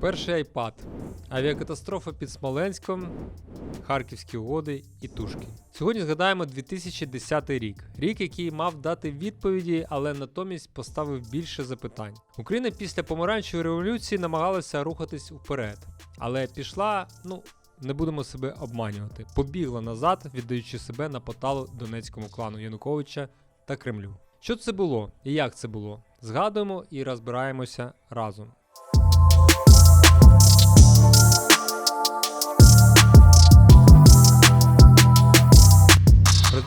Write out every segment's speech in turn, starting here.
Перший iPad, авіакатастрофа під Смоленськом, Харківські угоди і Тушки. Сьогодні згадаємо 2010 рік, рік, який мав дати відповіді, але натомість поставив більше запитань. Україна після помаранчевої революції намагалася рухатись вперед, але пішла, ну. Не будемо себе обманювати. Побігла назад, віддаючи себе на поталу донецькому клану Януковича та Кремлю. Що це було і як це було? Згадуємо і розбираємося разом.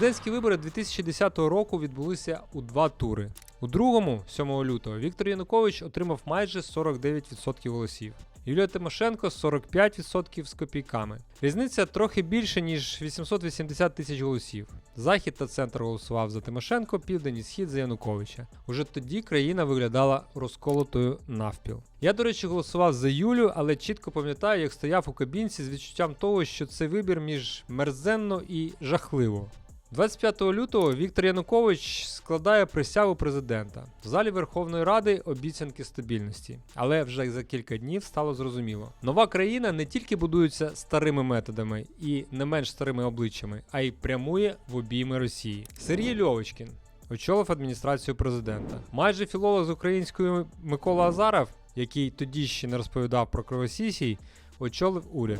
Президентські вибори 2010 року відбулися у два тури. У другому, 7 лютого, Віктор Янукович отримав майже 49% голосів. Юлія Тимошенко 45% з копійками. Різниця трохи більше, ніж 880 тисяч голосів. Захід та центр голосував за Тимошенко, південь і схід за Януковича. Уже тоді країна виглядала розколотою навпіл. Я, до речі, голосував за Юлю, але чітко пам'ятаю, як стояв у кабінці з відчуттям того, що це вибір між мерзенно і жахливо. 25 лютого Віктор Янукович складає присягу президента. В залі Верховної Ради обіцянки стабільності. Але вже за кілька днів стало зрозуміло. Нова країна не тільки будується старими методами і не менш старими обличчями, а й прямує в обійми Росії. Сергій Льовочкін очолив адміністрацію президента. Майже філолог з української Микола Азаров, який тоді ще не розповідав про кровосісій, очолив уряд.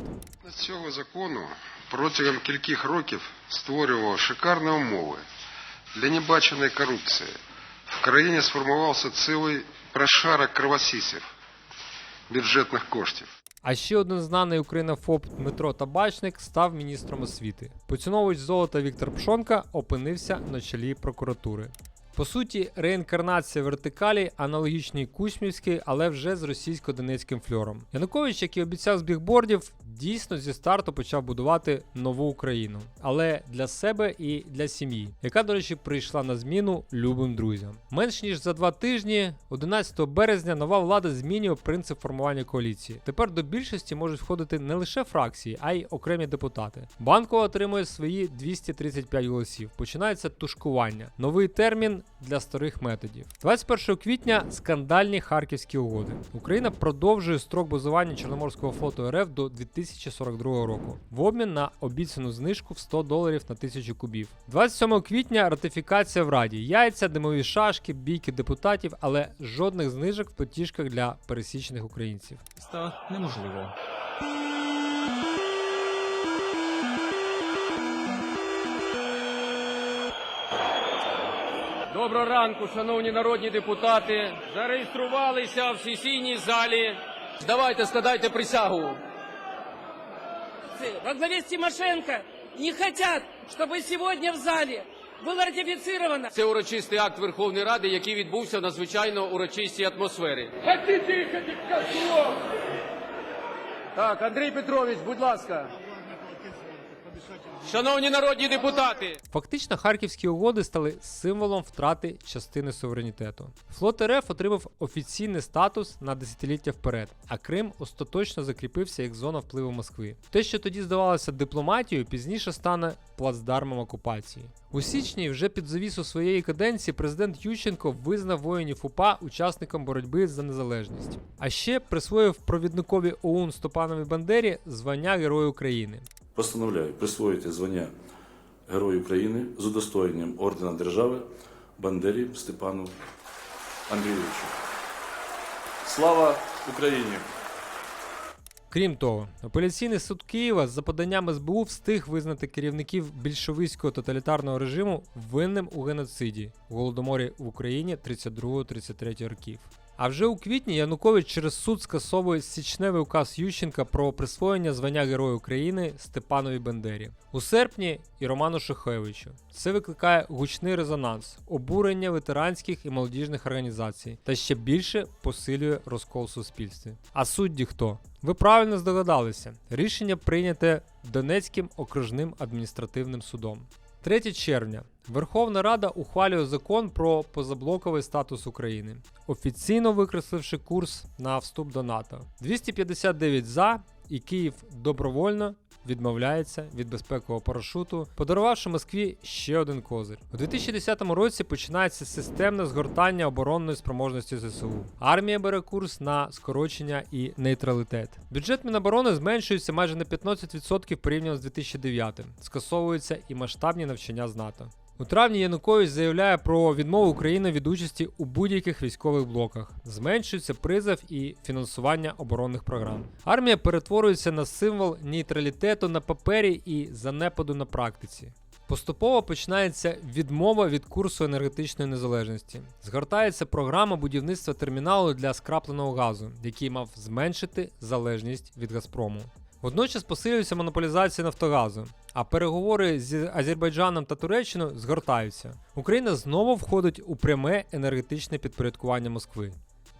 Цього закону протягом кількох років створював шикарні умови для небаченої корупції. В країні сформувався цілий прошарок кровосісів бюджетних коштів. А ще один знаний українофоб Дмитро Табачник став міністром освіти. Поціновувач золота Віктор Пшонка опинився на чолі прокуратури. По суті, реінкарнація вертикалі аналогічній Кузьмівській, але вже з російсько-донецьким фльором. Янукович, як і обіцяв з бігбордів, дійсно зі старту почав будувати нову Україну, але для себе і для сім'ї, яка, до речі, прийшла на зміну любим друзям. Менш ніж за два тижні, 11 березня, нова влада змінює принцип формування коаліції. Тепер до більшості можуть входити не лише фракції, а й окремі депутати. Банкова отримує свої 235 голосів. Починається тушкування. Новий термін для старих методів. 21 квітня скандальні харківські угоди. Україна продовжує строк базування Чорноморського флоту РФ до 2042 року в обмін на обіцяну знижку в 100 доларів на тисячу кубів. 27 квітня ратифікація в Раді. Яйця, димові шашки, бійки депутатів, але жодних знижок в платіжках для пересічних українців. Це неможливо. Доброго ранку, шановні народні депутати. Зареєструвалися в сесійній залі. Давайте складайте присягу. Во главе с Тимошенко не хотят, чтобы сегодня в зале було ратифицировано Це урочистий акт Верховної Ради, який відбувся в надзвичайно урочистій атмосфері. Так, Андрій Петрович, будь ласка. Шановні народні депутати, Фактично, харківські угоди стали символом втрати частини суверенітету. Флот РФ отримав офіційний статус на десятиліття вперед, а Крим остаточно закріпився як зона впливу Москви. Те, що тоді здавалося дипломатією, пізніше стане плацдармом окупації. У січні, вже під завісу своєї каденції, президент Ющенко визнав воїнів УПА учасником боротьби за незалежність. А ще присвоїв провідникові ОУН Степанові Бандері звання Герою України. Постановляю присвоїти звання Герою України з удостоєнням ордена держави Бандері Степану Андрійовичу. Слава Україні! Крім того, апеляційний суд Києва за поданням СБУ встиг визнати керівників більшовицького тоталітарного режиму винним у геноциді у голодоморі в Україні 32-33 років. А вже у квітні Янукович через суд скасовує січневий указ Ющенка про присвоєння звання Героя України Степанові Бендері. У серпні і Роману Шухевичу. Це викликає гучний резонанс, обурення ветеранських і молодіжних організацій та ще більше посилює розкол суспільстві. А судді хто? Ви правильно здогадалися. Рішення прийняте Донецьким окружним адміністративним судом. 3 червня. Верховна Рада ухвалює закон про позаблоковий статус України, офіційно викресливши курс на вступ до НАТО. 259 за, і Київ добровольно відмовляється від безпекового парашуту, подарувавши Москві ще один козир. У 2010 році починається системне згортання оборонної спроможності ЗСУ. Армія бере курс на скорочення і нейтралітет. Бюджет Міноборони зменшується майже на 15% порівняно з 2009. Скасовуються і масштабні навчання з НАТО. У травні Янукович заявляє про відмову України від участі у будь-яких військових блоках. Зменшується призов і фінансування оборонних програм. Армія перетворюється на символ нейтралітету на папері і занепаду на практиці. Поступово починається відмова від курсу енергетичної незалежності. Згортається програма будівництва терміналу для скрапленого газу, який мав зменшити залежність від Газпрому. Водночас посилюється монополізація Нафтогазу, а переговори з Азербайджаном та Туреччиною згортаються. Україна знову входить у пряме енергетичне підпорядкування Москви.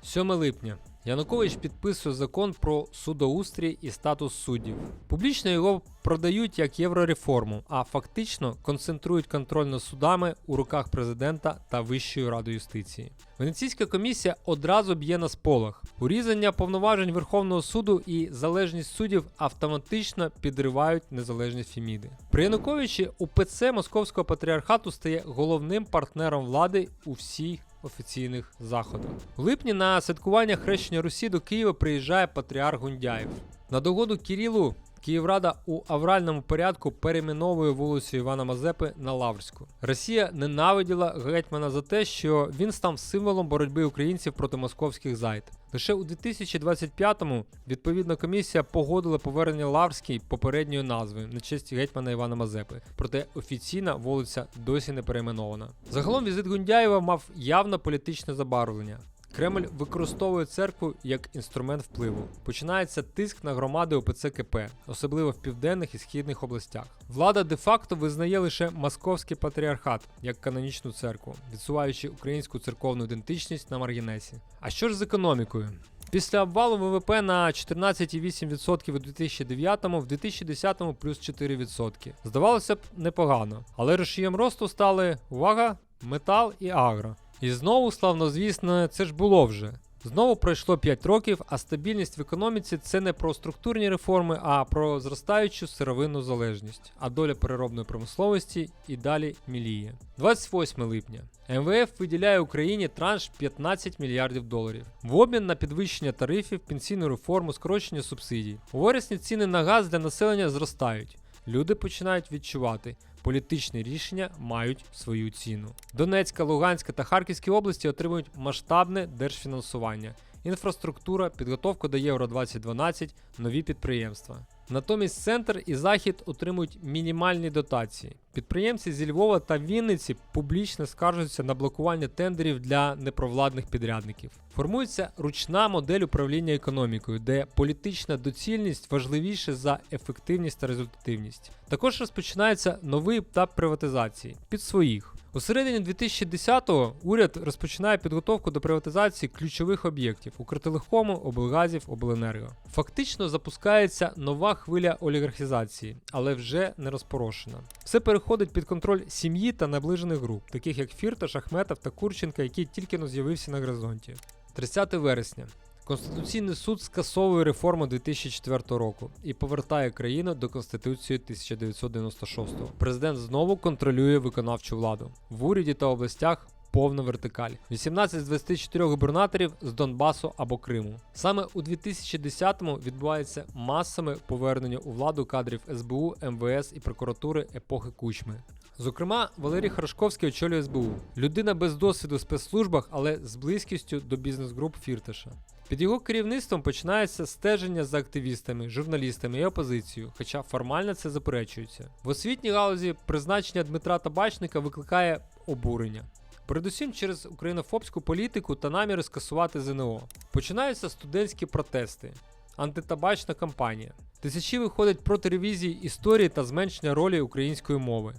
7 липня. Янукович підписує закон про судоустрій і статус суддів. Публічно його продають як єврореформу, а фактично концентрують контроль над судами у руках президента та Вищої ради юстиції. Венеційська комісія одразу б'є на сполох. Урізання повноважень Верховного суду і залежність суддів автоматично підривають незалежність Феміди. При Януковичі УПЦ Московського патріархату стає головним партнером влади у всіх офіційних заходах. У липні на святкування хрещення Русі до Києва приїжджає патріарх Гундяєв. На догоду Кирилу Київрада у авральному порядку перейменовує вулицю Івана Мазепи на Лаврську. Росія ненавиділа гетьмана за те, що він став символом боротьби українців проти московських зайд. Лише у 2025-му відповідна комісія погодила повернення Лаврській попередньої назви на честь гетьмана Івана Мазепи. Проте офіційна вулиця досі не перейменована. Загалом візит Гундяєва мав явно політичне забарвлення. Кремль використовує церкву як інструмент впливу. Починається тиск на громади ОПЦ КП, особливо в південних і східних областях. Влада де-факто визнає лише московський патріархат як канонічну церкву, відсуваючи українську церковну ідентичність на маргінесі. А що ж з економікою? Після обвалу ВВП на 14,8% у 2009-му, в 2010-му плюс 4%. Здавалося б, непогано. Але рушієм росту стали увага, метал і агро. І знову, славнозвісно, це ж було вже. Знову пройшло 5 років, а стабільність в економіці це не про структурні реформи, а про зростаючу сировинну залежність. А доля переробної промисловості і далі міліє. 28 липня. МВФ виділяє Україні транш 15 мільярдів доларів в обмін на підвищення тарифів, пенсійну реформу, скорочення субсидій. У вересні ціни на газ для населення зростають. Люди починають відчувати. Політичні рішення мають свою ціну. Донецька, Луганська та Харківські області отримують масштабне держфінансування, інфраструктура, підготовка до Євро 2012, нові підприємства. Натомість центр і захід отримують мінімальні дотації. Підприємці зі Львова та Вінниці публічно скаржуються на блокування тендерів для непровладних підрядників. Формується ручна модель управління економікою, де політична доцільність важливіше за ефективність та результативність. Також розпочинається новий етап приватизації під своїх. У середині 2010-го уряд розпочинає підготовку до приватизації ключових об'єктів Укртелекому, облгазів, обленерго. Фактично запускається нова хвиля олігархізації, але вже не розпорошена. Все переходить під контроль сім'ї та наближених груп, таких як Фірташ, Ахметов та Курченка, який тільки но з'явився на горизонті. 30 вересня. Конституційний суд скасовує реформу 2004 року і повертає країну до Конституції 1996. Президент знову контролює виконавчу владу. В уряді та областях повна вертикаль. 18 з 24 губернаторів з Донбасу або Криму. Саме у 2010-му відбувається масове повернення у владу кадрів СБУ, МВС і прокуратури епохи Кучми. Зокрема, Валерій Хорошковський очолює СБУ. Людина без досвіду в спецслужбах, але з близькістю до бізнес-груп Фірташа. Під його керівництвом починається стеження за активістами, журналістами і опозицією, хоча формально це заперечується. В освітній галузі призначення Дмитра Табачника викликає обурення. Передусім через українофобську політику та наміри скасувати ЗНО. Починаються студентські протести, антитабачна кампанія. Тисячі виходять проти ревізії історії та зменшення ролі української мови.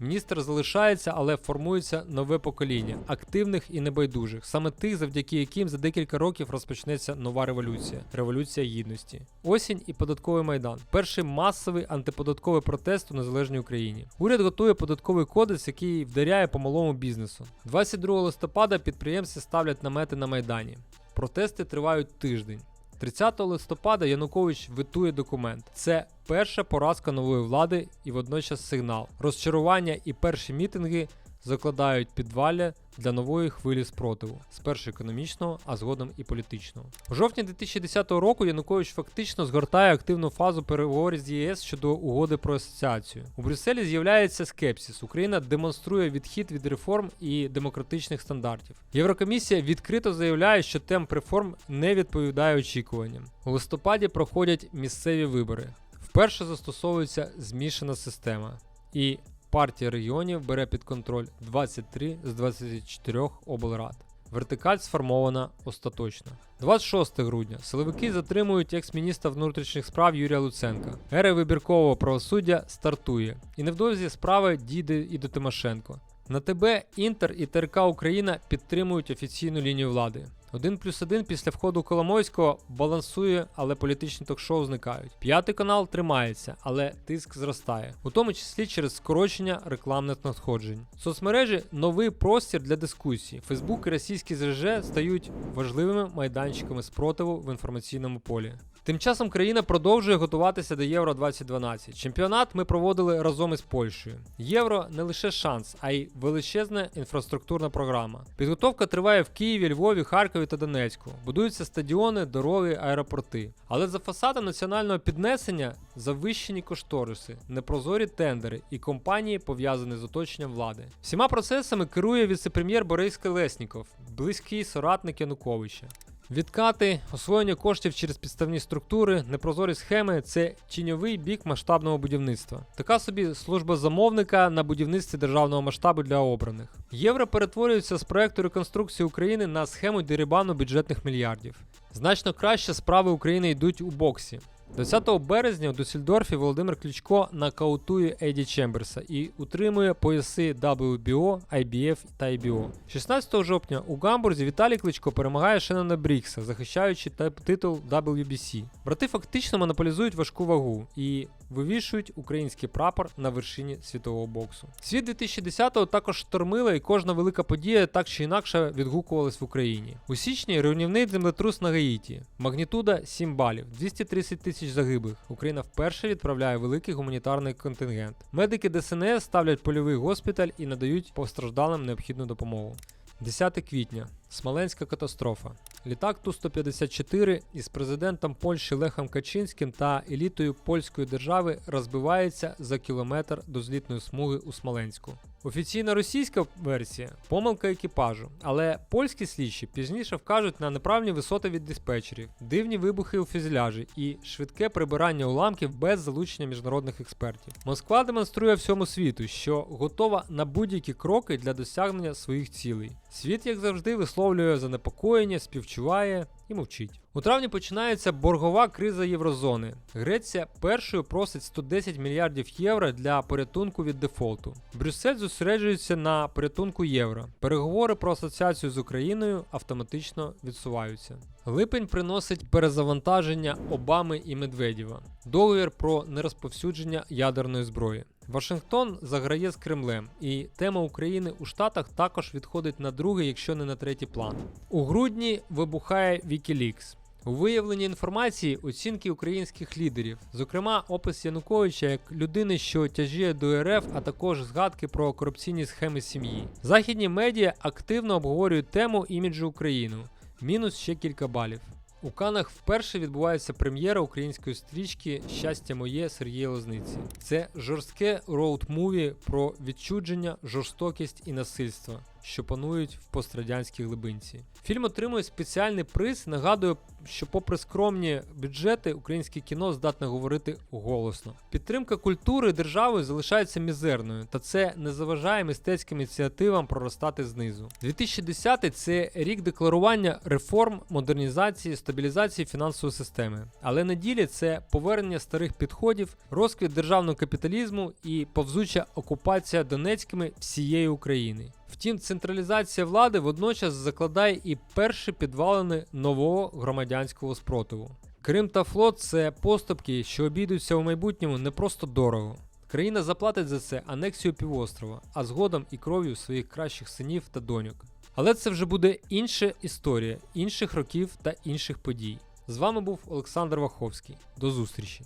Міністр залишається, але формується нове покоління активних і небайдужих, саме тих, завдяки яким за декілька років розпочнеться нова революція революція гідності. Осінь і податковий майдан. Перший масовий антиподатковий протест у незалежній Україні. Уряд готує податковий кодекс, який вдаряє по малому бізнесу. 22 листопада підприємці ставлять намети на майдані. Протести тривають тиждень. 30 листопада Янукович витує документ. Це перша поразка нової влади і водночас сигнал. Розчарування і перші мітинги закладають підвалля для нової хвилі спротиву, спершу економічного, а згодом і політичного. У жовтні 2010 року Янукович фактично згортає активну фазу переговорів з ЄС щодо угоди про асоціацію. У Брюсселі з'являється скепсис. Україна демонструє відхід від реформ і демократичних стандартів. Єврокомісія відкрито заявляє, що темп реформ не відповідає очікуванням. У листопаді проходять місцеві вибори. Вперше застосовується змішана система. І партія регіонів бере під контроль 23 з 24 облрад. Вертикаль сформована остаточно. 26 грудня силовики затримують екс-міністра внутрішніх справ Юрія Луценка. Ера вибіркового правосуддя стартує, і невдовзі справа дійде і до Тимошенко. На ТБ Інтер і ТРК Україна підтримують офіційну лінію влади. Один плюс один після входу Коломойського балансує, але політичні ток-шоу зникають. П'ятий канал тримається, але тиск зростає, у тому числі через скорочення рекламних надходжень. Соцмережі новий простір для дискусії. Фейсбук і російські ЗРЖ стають важливими майданчиками спротиву в інформаційному полі. Тим часом країна продовжує готуватися до Євро 2012. Чемпіонат ми проводили разом із Польщею. Євро не лише шанс, а й величезна інфраструктурна програма. Підготовка триває в Києві, Львові, Харкові та Донецьку. Будуються стадіони, дороги, аеропорти. Але за фасади національного піднесення завищені кошториси, непрозорі тендери і компанії, пов'язані з оточенням влади. Всіма процесами керує віце-прем'єр Борис Колесніков, близький соратник Януковича. Відкати, освоєння коштів через підставні структури, непрозорі схеми це тіньовий бік масштабного будівництва. Така собі служба замовника на будівництві державного масштабу для обраних. Євро перетворюється з проекту реконструкції України на схему дерибану бюджетних мільярдів. Значно краще справи України йдуть у боксі. 20 березня у Дюссельдорфі Володимир Кличко нокаутує Еді Чемберса і утримує пояси WBO, IBF та IBO. 16 жовтня у Гамбурзі Віталій Кличко перемагає Шеннона Брікса, захищаючи титул WBC. Брати фактично монополізують важку вагу і вивішують український прапор на вершині світового боксу. Світ 2010-го також штормила, і кожна велика подія так чи інакше відгукувалась в Україні. У січні руйнівний землетрус на Гаїті. Магнітуда 7 балів, 230 тисяч загиблих. Україна вперше відправляє великий гуманітарний контингент. Медики ДСНС ставлять польовий госпіталь і надають постраждалим необхідну допомогу. 10 квітня. Смоленська катастрофа. Літак Ту-154 із президентом Польщі Лехом Качинським та елітою польської держави розбивається за кілометр до злітної смуги у Смоленську. Офіційна російська версія помилка екіпажу, але польські слідчі пізніше вкажуть на неправильні висоти від диспетчерів, дивні вибухи у фюзеляжі і швидке прибирання уламків без залучення міжнародних експертів. Москва демонструє всьому світу, що готова на будь-які кроки для досягнення своїх цілей. Світ, як завжди, висловлює занепокоєння, співчуває і мовчить. У травні починається боргова криза Єврозони. Греція першою просить 110 мільярдів євро для порятунку від дефолту. Брюссель зосереджується на порятунку євро. Переговори про асоціацію з Україною автоматично відсуваються. Липень приносить перезавантаження Обами і Медведєва. Договір про нерозповсюдження ядерної зброї. Вашингтон заграє з Кремлем, і тема України у Штатах також відходить на другий, якщо не на третій план. У грудні вибухає Wikileaks. У виявленні інформації оцінки українських лідерів, зокрема опис Януковича як людини, що тяжіє до РФ, а також згадки про корупційні схеми сім'ї. Західні медіа активно обговорюють тему іміджу України. Мінус ще кілька балів. У Канах вперше відбувається прем'єра української стрічки Щастя моє Сергія Лозниці. Це жорстке роуд-муві про відчудження, жорстокість і насильство. Що панують в пострадянській глибинці. Фільм отримує спеціальний приз. Нагадую, що, попри скромні бюджети, українське кіно здатне говорити голосно. Підтримка культури державою залишається мізерною, та це не заважає мистецьким ініціативам проростати знизу. 2010 це рік декларування реформ, модернізації, стабілізації фінансової системи. Але на ділі це повернення старих підходів, розквіт державного капіталізму і повзуча окупація Донецькими всієї України. Втім, централізація влади водночас закладає і перші підвалини нового громадянського спротиву. Крим та флот це поступки, що обійдуться у майбутньому не просто дорого. Країна заплатить за це анексію півострова, а згодом і кров'ю своїх кращих синів та доньок. Але це вже буде інша історія інших років та інших подій. З вами був Олександр Ваховський. До зустрічі!